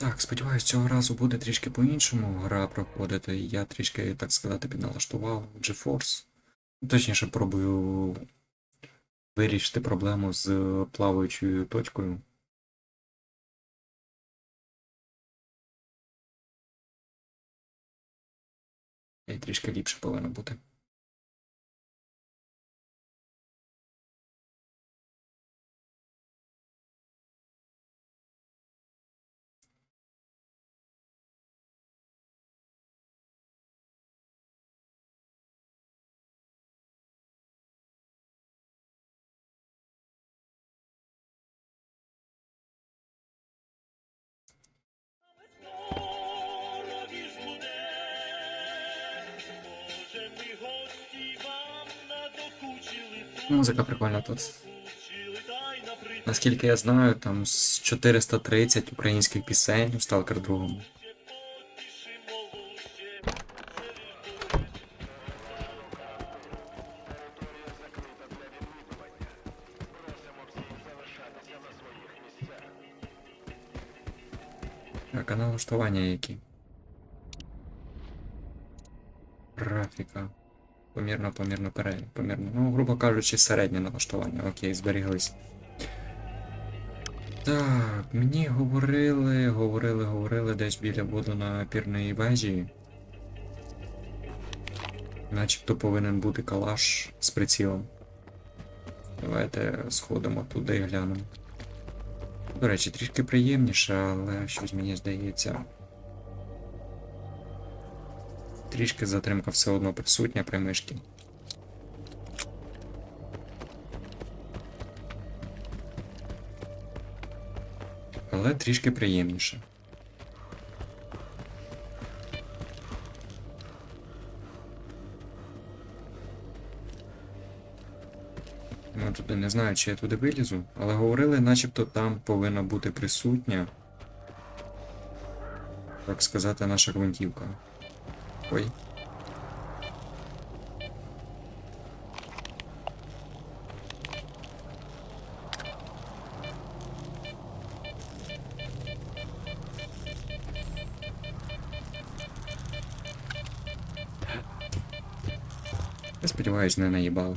Так, сподіваюсь, цього разу буде трішки по-іншому гра проходити. Я трішки, так сказати, підналаштував GeForce. Точніше, пробую вирішити проблему з плаваючою точкою. І трішки ліпше повинно бути. Музика прикольна тут. Наскільки я знаю, там з 430 українських пісень у Stalker 2. потішимо луще. Так, а налаштування які? Графіка. Помірно, помірно, помірно. Ну, грубо кажучи, середнє налаштування. Окей, зберіглись. Так, мені говорили, говорили, говорили десь біля воду на пірної вежі. Начебто повинен бути калаш з прицілом. Давайте сходимо туди і глянемо. До речі, трішки приємніше, але щось мені здається. Трішки затримка все одно присутня при мишці. Але трішки приємніше. Ну, туди не знаю, чи я туди вилізу, але говорили, начебто там повинна бути присутня. Так сказати, наша гвинтівка. Ой. Я сподіваюсь, не наїбали.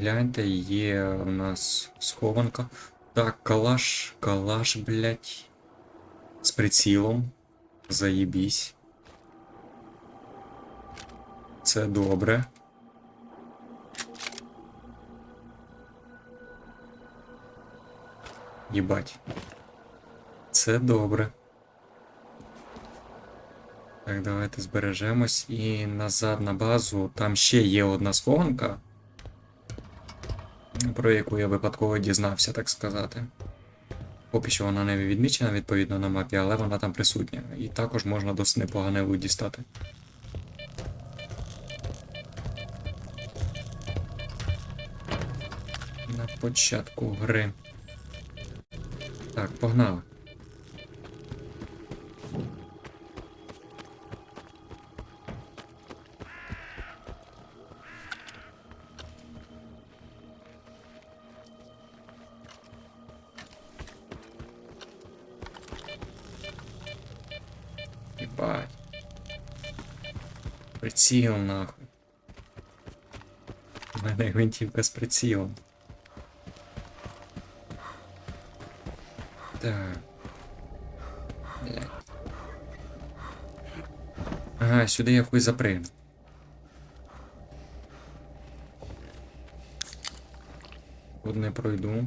гляньте, є у нас схованка. Так, калаш, калаш, блять. З прицілом. Заєбісь. Це добре. Єбать. Це добре. Так, давайте збережемось і назад на базу. Там ще є одна схованка Про яку я випадково дізнався, так сказати. Поки що вона не відмічена відповідно на мапі, але вона там присутня. І також можна досить непогане дістати. На початку гри. Так, погнали. Приціл нахуй. У мене гвинтівка з прицілом. Так. Блядь. Ага, сюди я хуй запригну. Тут не пройду.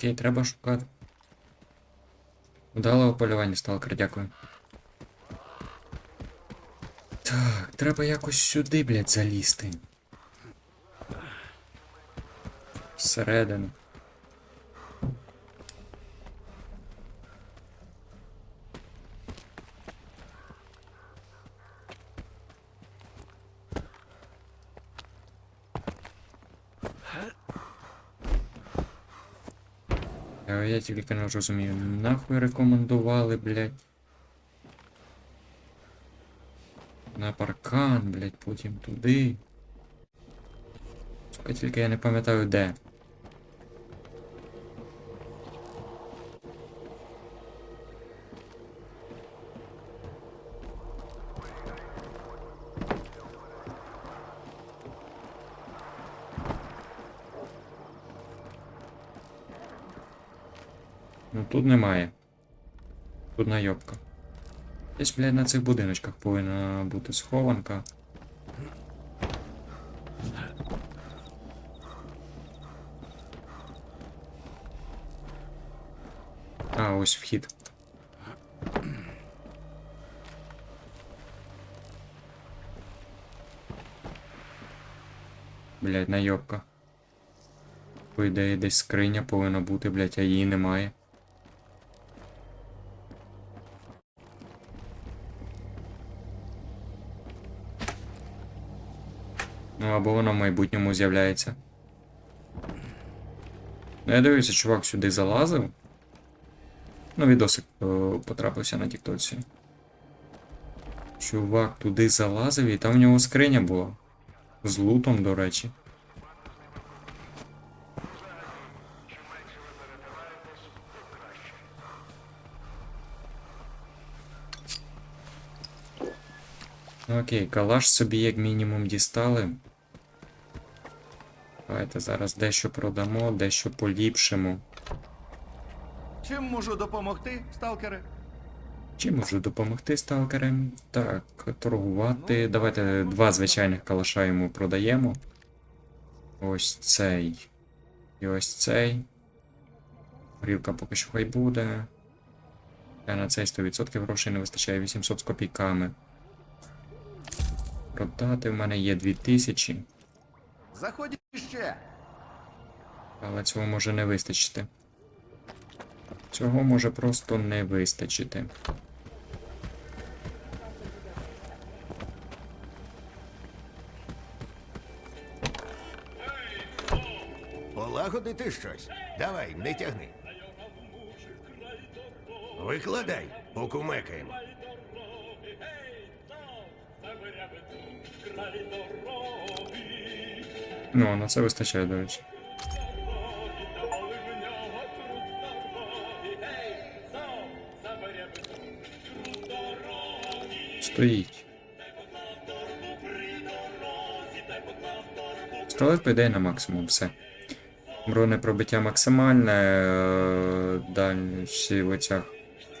Окей, треба шукати. Удалого полювання, сталкер, дякую. Так, треба якось сюди, блядь, залізти. Всередину. Е, Я тільки не розумію, нахуй рекомендували, блядь. На паркан, блядь, потім туди. Сука, тільки я не пам'ятаю де. Тут немає. Тут найобка. Десь, блядь, на цих будиночках повинна бути схованка. А, ось вхід. Блядь, найобка. По ідеї десь скриня повинна бути, блядь, а її немає. Або воно в майбутньому з'являється. Ну, я дивлюся, чувак сюди залазив. Ну, відосик е, потрапився на тіктоці. Чувак туди залазив, і там в нього скриня була. З лутом, до речі. Ну окей, калаш собі як мінімум дістали. Давайте зараз дещо продамо, дещо поліпшимо. Чим можу допомогти, сталкери? Чим можу допомогти сталкерам? Так, торгувати. Давайте два звичайних калаша йому продаємо. Ось цей. І ось цей. Горілка поки що хай буде. А на цей 100% грошей не вистачає 800 з копійками. Продати в мене є 2000, Заходь ще. але цього може не вистачити. Цього може просто не вистачити. Полагодити щось. Давай, не тягни. Викладай, покумекаємо. Ну, на це вистачає, до речі. Стоїть. Пістолет по на максимум, все. Бронепробиття максимальне, е, дальність в оцях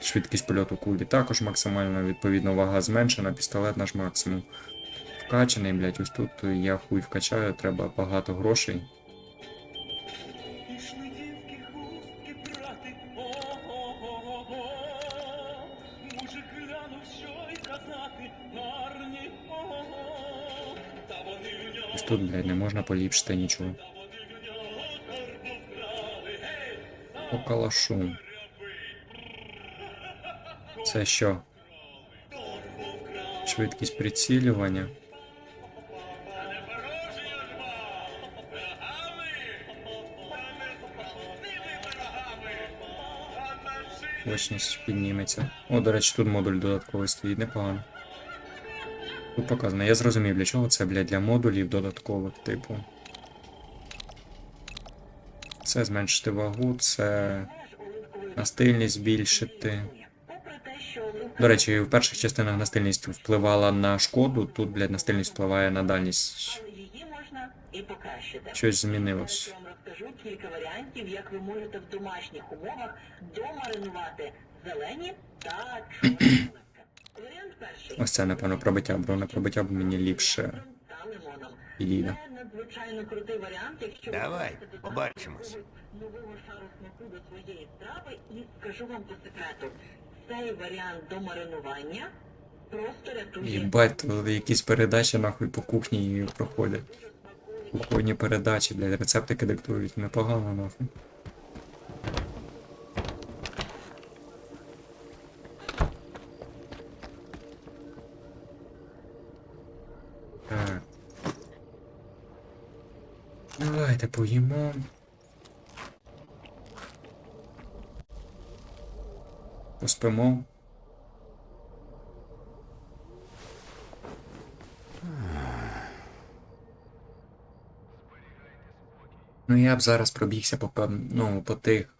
швидкість польоту кулі також максимальна, відповідно, вага зменшена, пістолет наш максимум. Вкачаний, блядь, ось тут я хуй вкачаю, треба багато грошей. Ось тут, блядь, не можна поліпшити нічого. По калашу. Це що? Швидкість прицілювання. Точність підніметься. О, до речі, тут модуль додатковий стоїть, непогано. Тут показано. Я зрозумів, для чого це, блядь, для модулів додаткових, типу. Це зменшити вагу, це настильність збільшити. До речі, в перших частинах настильність впливала на шкоду, тут, блядь, настильність впливає на дальність. Щось змінилось. Я вам розкажу кілька варіантів, як ви можете в домашніх умовах домаринувати зелені та чорні. Варіант перший. Ось це, напевно, пробиття, броне пробиття б мені ліпше Та лимоном. підійде. Надзвичайно крутий варіант, якщо ви Давай, хочете додати побачимось. нового шару смаку до своєї страви і скажу вам по секрету. Цей варіант домаринування просто рятує Єбать, тут якісь передачі нахуй по кухні проходять. Кухонні передачі, блядь, рецептики диктують, непогано нахуй. Давайте поїмо. Поспимо. Ну, я б зараз пробігся по, ну, по тих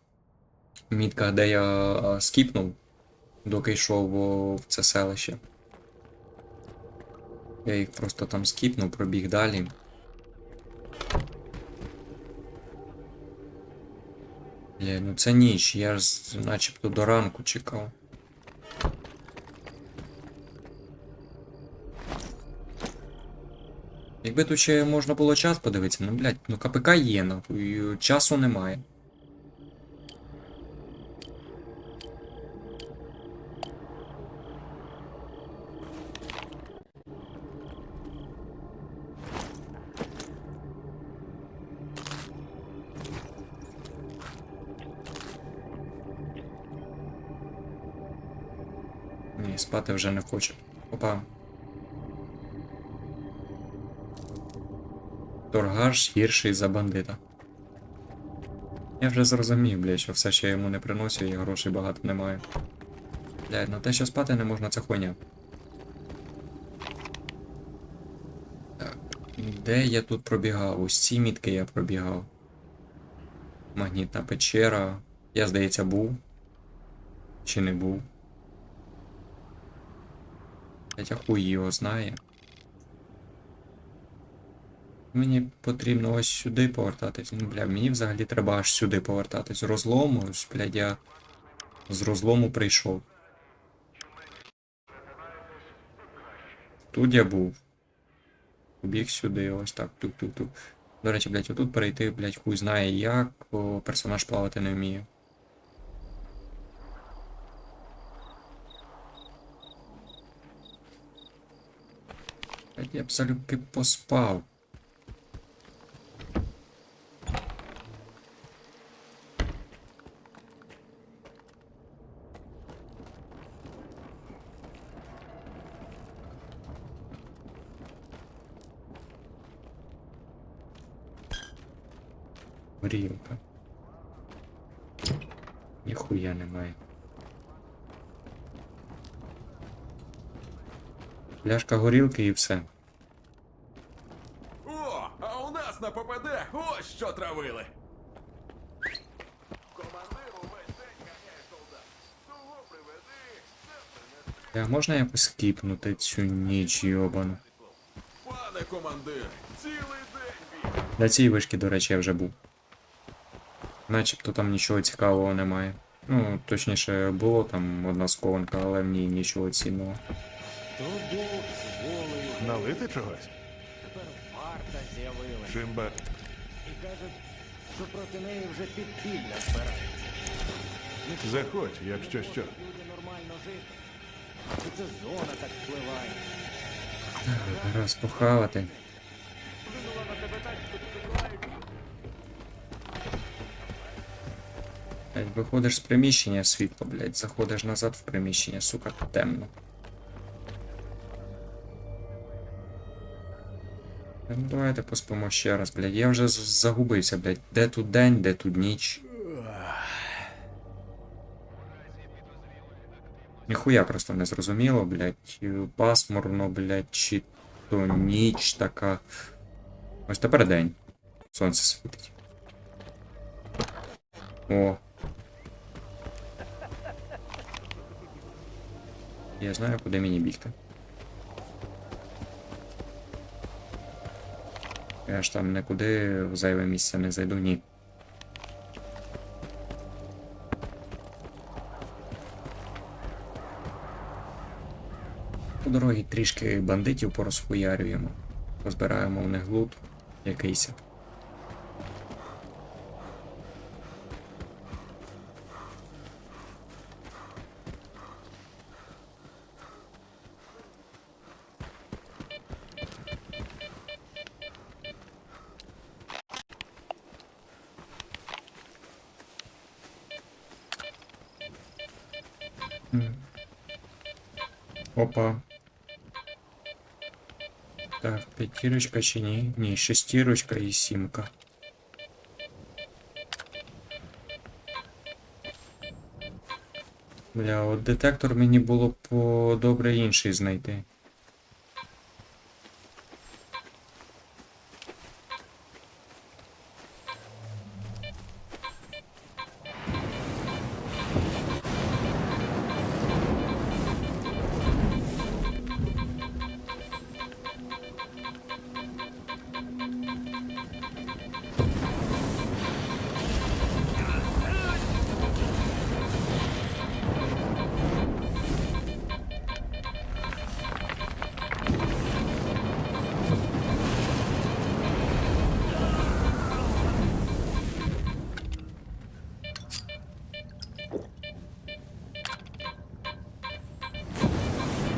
мітках, де я скіпнув, доки йшов в це селище. Я їх просто там скіпнув, пробіг далі. Бля, ну це ніч, я ж начебто до ранку чекав. Якби тут ще можна було час подивитися, ну блядь, ну КПК є, нахуй, часу немає. Ні, спати вже не хочу. Опа. Торгаш гірший за бандита. Я вже зрозумів, блядь, що все, що я йому не приносю, і грошей багато немає. Блядь, ну те, що спати не можна, це хуйня. Так. Де я тут пробігав? Ці мітки я пробігав. Магнітна печера. Я, здається, був. Чи не був. Хоча хуй його знає. Мені потрібно ось сюди повертатись. Ну, бля, мені взагалі треба аж сюди повертатись. Розлому, ось, блядь, я з розлому прийшов. Тут я був. Побіг сюди, ось так, тук-тук-тук. До речі, блядь, отут перейти, блядь, хуй знає як, бо персонаж плавати не вміє. Я б залюбки поспав. Горілка. Ніхуя немає. Пляшка горілки і все. О, а у нас на ППД ось що травили. А можна якось скіпнути цю ніч йобану? Пане командир, цілий день. На цій вишки, до речі, я вже був. Начебто там нічого цікавого немає. Ну, точніше, було там одна схованка, але в ній нічого цінного. Налити чогось? тепер варта з'явилась. Чимба. І кажуть, що проти неї вже підпілля збирається. Заходь, якщо що. люди нормально жити. І це зона так впливає. Раз похавати. Блядь, виходиш з приміщення світло, блядь, заходиш назад в приміщення, сука, темно. Ну давайте поспимо ще раз, блядь. Я вже загубився, блядь. Де тут день, де тут ніч. Ніхуя просто не зрозуміло, блядь. Пасмурно, блядь, чи то ніч така. Ось тепер день. Сонце світить. О. Я знаю, куди мені бігти. Я ж там нікуди в зайве місце не зайду, ні. По дорогі трішки бандитів порозхуярюємо. Позбираємо в них лут якийсь. Опа. Так, п'ятірочка чи ні? Ні, шестірочка і сімка. Бля, от детектор мені було б добре інший знайти.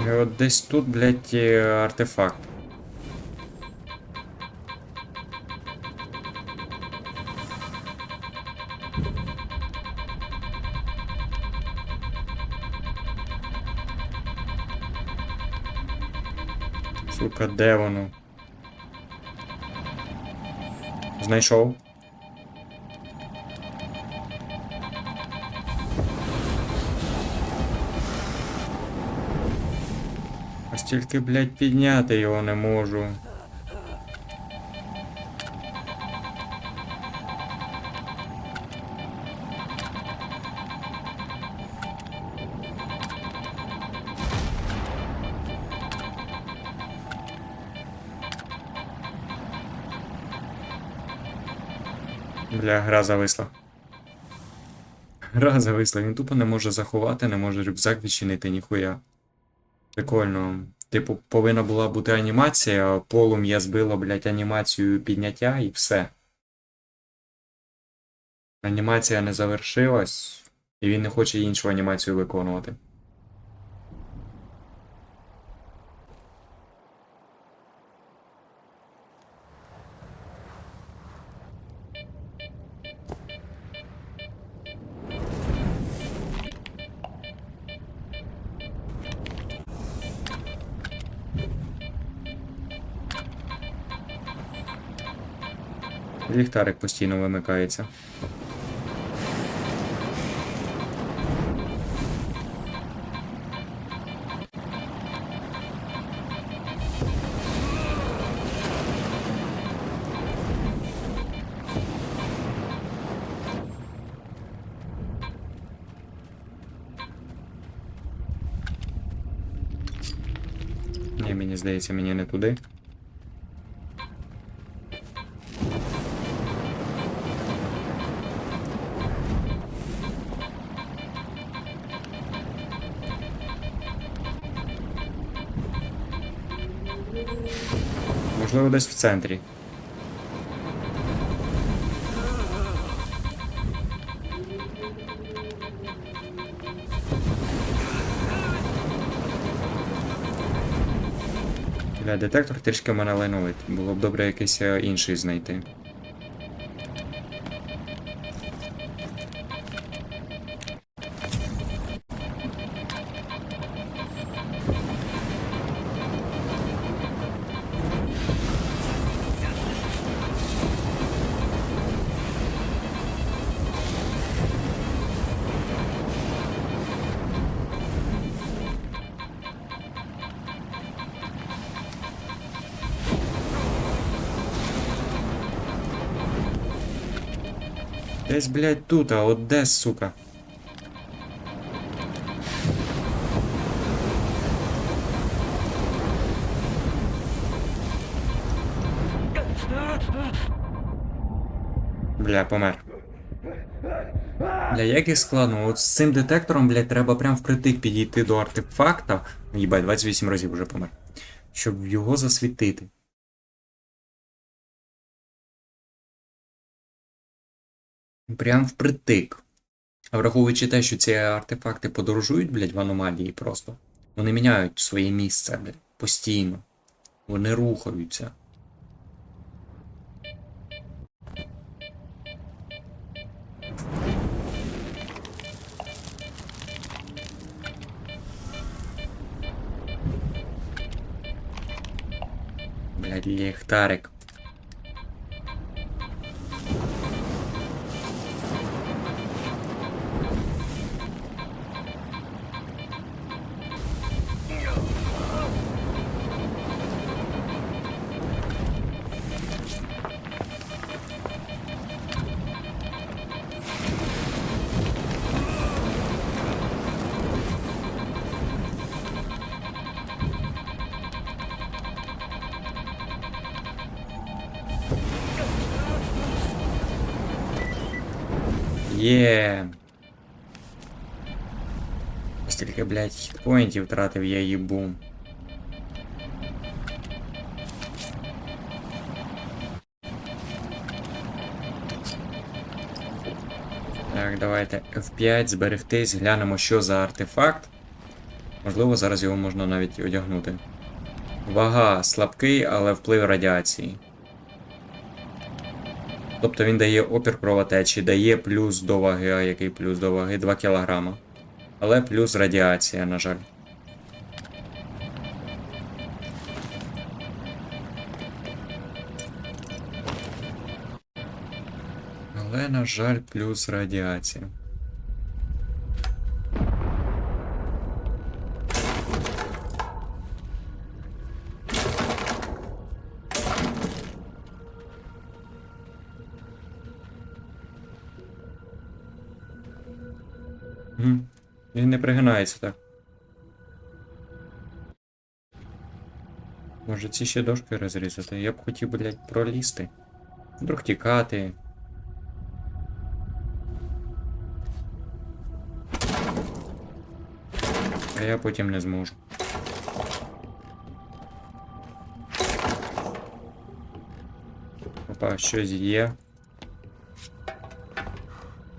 І от десь тут, блядь, е, артефакт. Сука, де воно? Знайшов. А стільки, блядь, підняти його не можу. Бля, гра зависла. Гра зависла, він тупо не може заховати, не може рюкзак відчинити, ніхуя. Прикольно. Типу, повинна була бути анімація, полум'я збило, блядь, анімацію підняття і все. Анімація не завершилась, і він не хоче іншу анімацію виконувати. Ліхтарик постійно вимикається. Ні, мені здається, мені не туди. Центрі. Детектор трішки мене лайновить. Було б добре якийсь е, інший знайти. Десь, блядь, тут, а от де, сука? Бля, помер. Бля, як і складно. От з цим детектором, блядь, треба прям впритик підійти до артефакта. Їбать, 28 разів уже помер. Щоб його засвітити. Прям впритик. А враховуючи те, що ці артефакти подорожують, блядь, в аномалії просто. Вони міняють своє місце, блядь, постійно. Вони рухаються. Блядь, ліхтарик. Є. Стільки, блядь, хітпоінтів втратив я їбу. Так, давайте F5, зберегтись, глянемо, що за артефакт. Можливо, зараз його можна навіть одягнути. Вага слабкий, але вплив радіації. Тобто він дає опір кровотечі, дає плюс до ваги, а який плюс до ваги? 2 кг. Але плюс радіація, на жаль. Але, на жаль, плюс радіація. Пригинається так. Може ці ще дошки розрізати? Я б хотів, блядь, пролізти. Вдруг тікати. А я потім не зможу. Опа, щось є.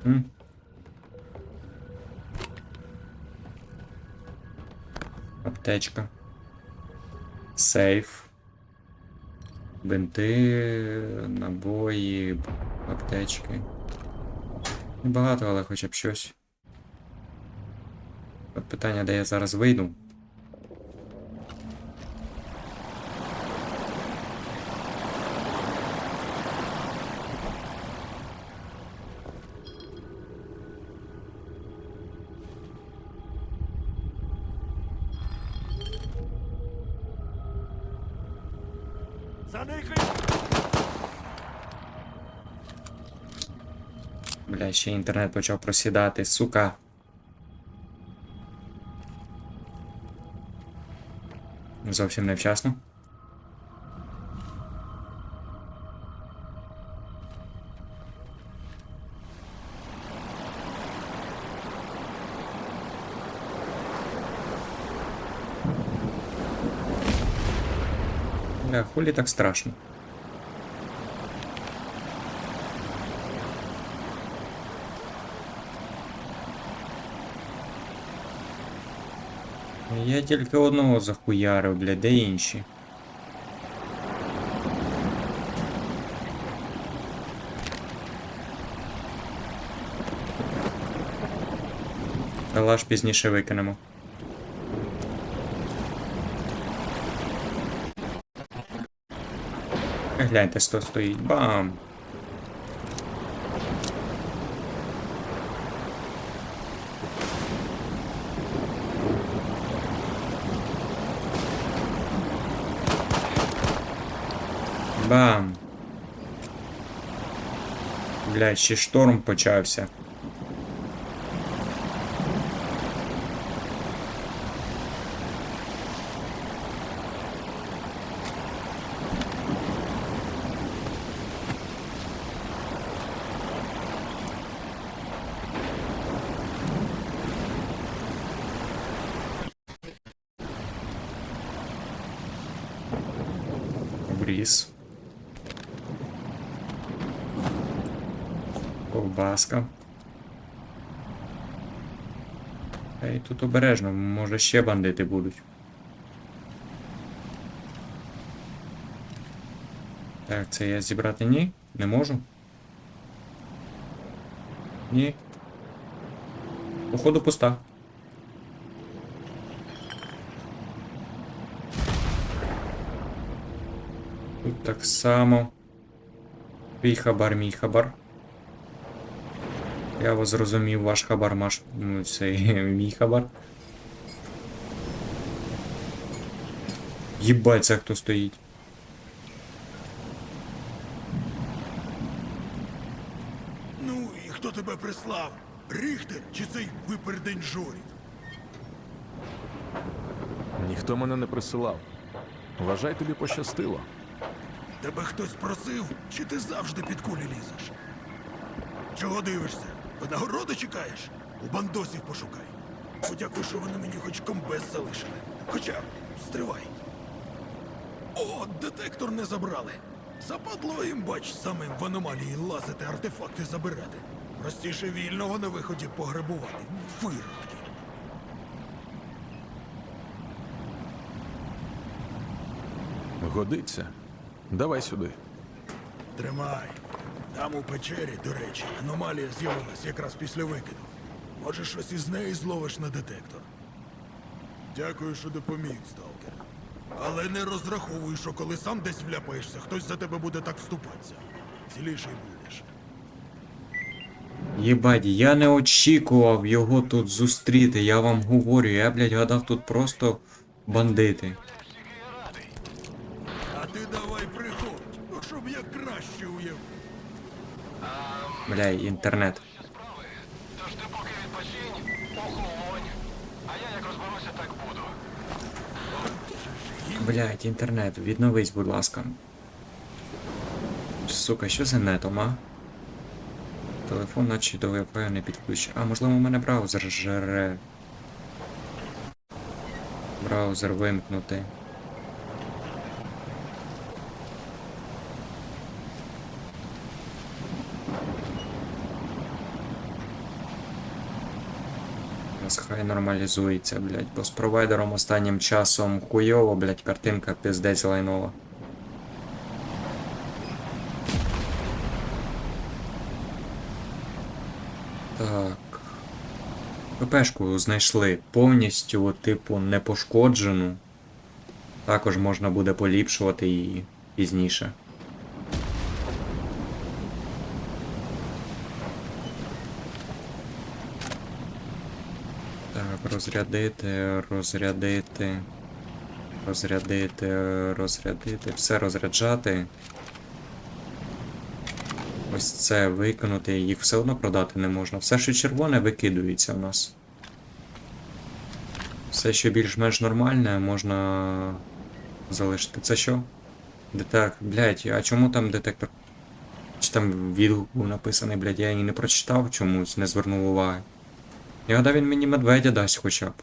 М? Аптечка. Сейф. Бинти, набої, аптечки. Небагато, але хоча б щось. От питання, де я зараз вийду. Ще інтернет почав просідати, сука. Зовсім невчасно. Хулі так страшно. Я тільки одного захуярив, бля, де інші? Калаш пізніше викинемо. Гляньте, сто стоїть. Бам! Бам! Бля, ще шторм почався. Ей, тут обережно, може ще бандити будуть. Так, це я зібрати ні? Не можу? Ні. Походу пуста. Тут так само. Твій хабар, мій хабар. Я вас зрозумів, ваш хабар, маш... ну, це мій хабар. Єбать, це хто стоїть. Ну і хто тебе прислав? Ріхтер чи цей випердень журі? Ніхто мене не присилав. Вважай, тобі пощастило. Тебе хтось просив, чи ти завжди під кулі лізеш? Чого дивишся? Винагороди чекаєш? У бандосів пошукай. Подякуй, що вони мені хоч комбез залишили. Хоча, стривай. О, детектор не забрали. Западло їм, бач, самим в аномалії лазити, артефакти забирати. Простіше вільного на виході пограбувати. Виродки. Годиться. Давай сюди. Тримай. Там у печері, до речі, аномалія з'явилась якраз після викиду. Може, щось із неї зловиш на детектор. Дякую, що допоміг, сталкер. Але не розраховуй, що коли сам десь вляпаєшся, хтось за тебе буде так вступатися. Ціліший будеш. Єбать, я не очікував його тут зустріти, я вам говорю, я, блядь, гадав тут просто бандити. Бля, інтернет. А я як розберуся, так буду. Блядь, інтернет, відновись, будь ласка. Сука, що за нетом, а? Телефон наче до Wi-Fi не підключений. А, можливо, у мене браузер жре. Браузер вимкнути. Хай нормалізується, блядь, бо з провайдером останнім часом хуйово, блядь, картинка пиздець лайнова. Так. ППшку знайшли повністю, типу, непошкоджену. Також можна буде поліпшувати її пізніше. Так, розрядити, розрядити, розрядити, розрядити, все розряджати. Ось це викинути, їх все одно продати не можна. Все, що червоне, викидується у нас. Все, що більш-менш нормальне, можна залишити. Це що? Детектор. Блять, а чому там детектор? Чи там відгук був написаний, блядь, я її не прочитав чомусь, не звернув уваги. Я гадав, він мені медведя дасть хоча б.